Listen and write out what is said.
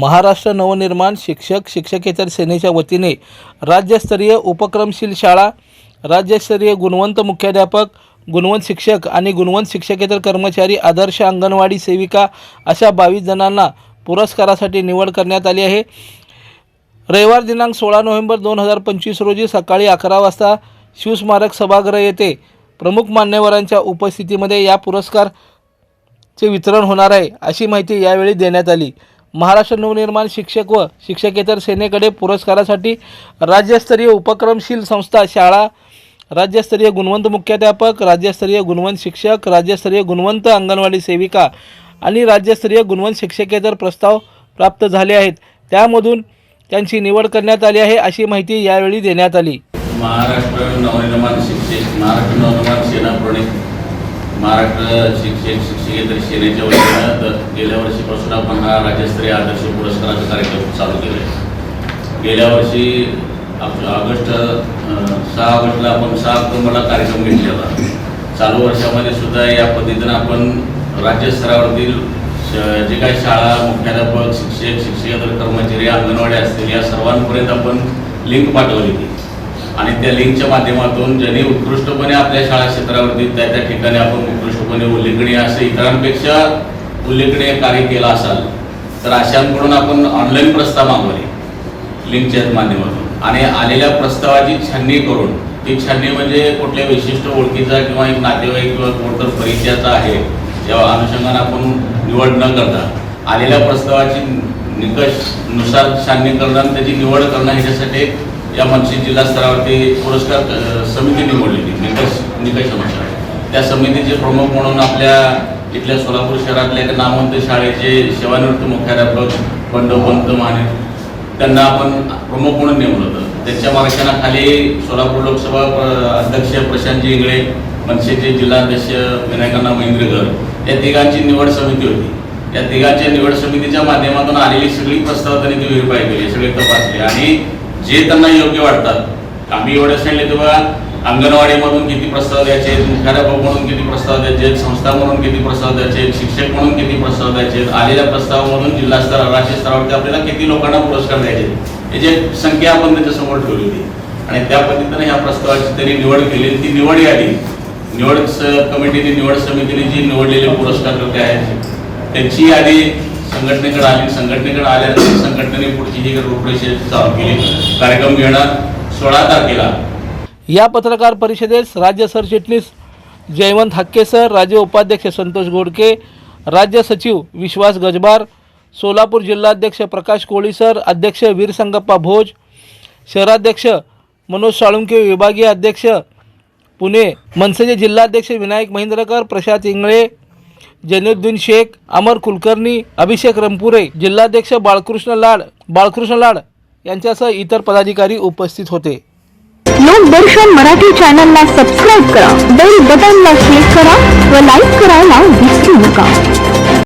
महाराष्ट्र नवनिर्माण शिक्षक शिक्षकेतर सेनेच्या वतीने राज्यस्तरीय उपक्रमशील शाळा राज्यस्तरीय गुणवंत मुख्याध्यापक गुणवंत शिक्षक आणि गुणवंत शिक्षकेतर कर्मचारी आदर्श अंगणवाडी सेविका अशा बावीस जणांना पुरस्कारासाठी निवड करण्यात आली आहे. रविवार दिनांक सोळा नोव्हेंबर दोन हजार पंचवीस रोजी सकाळी अकरा वाजता शिवस्मारक सभागृह येथे प्रमुख मान्यवरांच्या उपस्थितीमध्ये या पुरस्कारचे वितरण होणार आहे अशी माहिती यावेळी देण्यात आली. महाराष्ट्र नवनिर्माण शिक्षक व शिक्षकेतर सेनेकडे पुरस्कारासाठी राज्यस्तरीय उपक्रमशील संस्था शाळा राज्यस्तरीय गुणवंत मुख्याध्यापक राज्यस्तरीय गुणवंत शिक्षक राज्यस्तरीय गुणवंत अंगणवाडी सेविका आणि राज्यस्तरीय गुणवंत शिक्षकेतर प्रस्ताव प्राप्त झाले आहेत. त्यामधून त्यांची निवड करण्यात आली आहे अशी माहिती यावेळी देण्यात आली. महाराष्ट्र नवनिर्माण शिक्षक महाराष्ट्र नवनिर्माण सेना प्रणित. महाराष्ट्र शिक्षक शिक्षकेतर सेनेच्या वतीनं गेल्या वर्षीपासून आपण हा राज्यस्तरीय आदर्श पुरस्काराचा कार्यक्रम चालू केला आहे गेल्या वर्षी आप- ऑगस्ट सहा ऑगस्टला आपण सहा ऑक्टोबरला कार्यक्रम घेतलेला. चालू वर्षामध्ये सुद्धा या पद्धतीनं आपण राज्यस्तरावरती जे काही शाळा मुख्याध्यापक शिक्षक शिक्षकेतर कर्मचारी अंगणवाडी असतील या सर्वांपर्यंत आपण लिंक पाठवली होती. आणि त्या लिंकच्या माध्यमातून ज्यांनी उत्कृष्टपणे आपल्या शाळा क्षेत्रावरती त्या त्या ठिकाणी आपण उत्कृष्टपणे उल्लेखनीय असं इतरांपेक्षा उल्लेखनीय कार्य केलं असाल तर अशांकडून आपण ऑनलाईन प्रस्ताव मागवले लिंकच्या माध्यमातून. आणि आलेल्या प्रस्तावाची छाननी करून ती छाननी म्हणजे कुठल्या विशिष्ट ओळखीचा किंवा एक नातेवाईक किंवा कोणतर परिचयाचा आहे या अनुषंगाने आपण निवड न करता. आलेल्या प्रस्तावाची निकषनुसार छाननी करणं आणि त्याची निवड करणं ह्याच्यासाठी या मनसे जिल्हा स्तरावरती पुरस्कार समिती निवडलेली निकष निकषानुसार त्या समितीचे प्रमुख म्हणून आपल्या इथल्या सोलापूर शहरातल्या एका नामवंत शाळेचे सेवानिवृत्त मुख्याध्यापक बंडोपंत माने त्यांना आपण प्रमुख म्हणून नेमलं होतं. त्यांच्या मार्गदर्शनाखाली सोलापूर लोकसभा अध्यक्ष प्रशांतजी इंगळे मनसेचे जिल्हाध्यक्ष विनायकांना महेंद्रकर या तिघांची निवड समिती होती. या तिघांच्या निवड समितीच्या माध्यमातून आलेली सगळी प्रस्ताव त्यांनी ती व्हेरीफाय केली सगळे तपासले. आणि जे त्यांना योग्य वाटतात आम्ही एवढं सांगितले तेव्हा अंगणवाडीमधून किती प्रस्ताव द्यायचे मुख्याध्यापक म्हणून किती प्रस्ताव द्यायचे संस्था म्हणून किती प्रस्ताव द्यायचे शिक्षक म्हणून किती प्रस्ताव द्यायचे आलेल्या प्रस्तावामधून जिल्हा स्तर राज्य स्तरावरती आपल्याला किती लोकांना पुरस्कार द्यायचे याची संख्या आपण त्याच्यासमोर ठेवली होती. आणि त्या पद्धतीने ह्या प्रस्तावाची त्यांनी निवड केली ती निवड यादी निवड कमिटीने निवड समितीने जी निवडलेले पुरस्कारकर्ते आहेत त्यांची यादी संघटनेकडे आली. संघटनेकडे आल्यानंतर संघटनेने पुढची ही रूपरेषा चालू केली. कार्यक्रम घेणार सोळा तारखेला. या पत्रकार परिषदेस राज्य सरचिटणीस जयवंत हक्के सर राज्य उपाध्यक्ष संतोष गोडके राज्य सचिव विश्वास गजबार सोलापूर जिल्हाध्यक्ष प्रकाश कोळी सर अध्यक्ष वीरसंगप्पा भोज शहराध्यक्ष मनोज साळुंके विभागीय अध्यक्ष पुणे मनसेचे जिल्हाध्यक्ष विनायक महेंद्रकर प्रशांत इंगळे जैनुद्दीन शेख अमर कुलकर्णी अभिषेक रंपुरे जिल्हाध्यक्ष बाळकृष्ण लाड बाळकृष्ण लाड यांच्यासह इतर पदाधिकारी उपस्थित होते. लोकदर्शन मराठी चॅनलला सबस्क्राईब करा बेल बटनला क्लिक करा व लाईक करायला विसरू नका.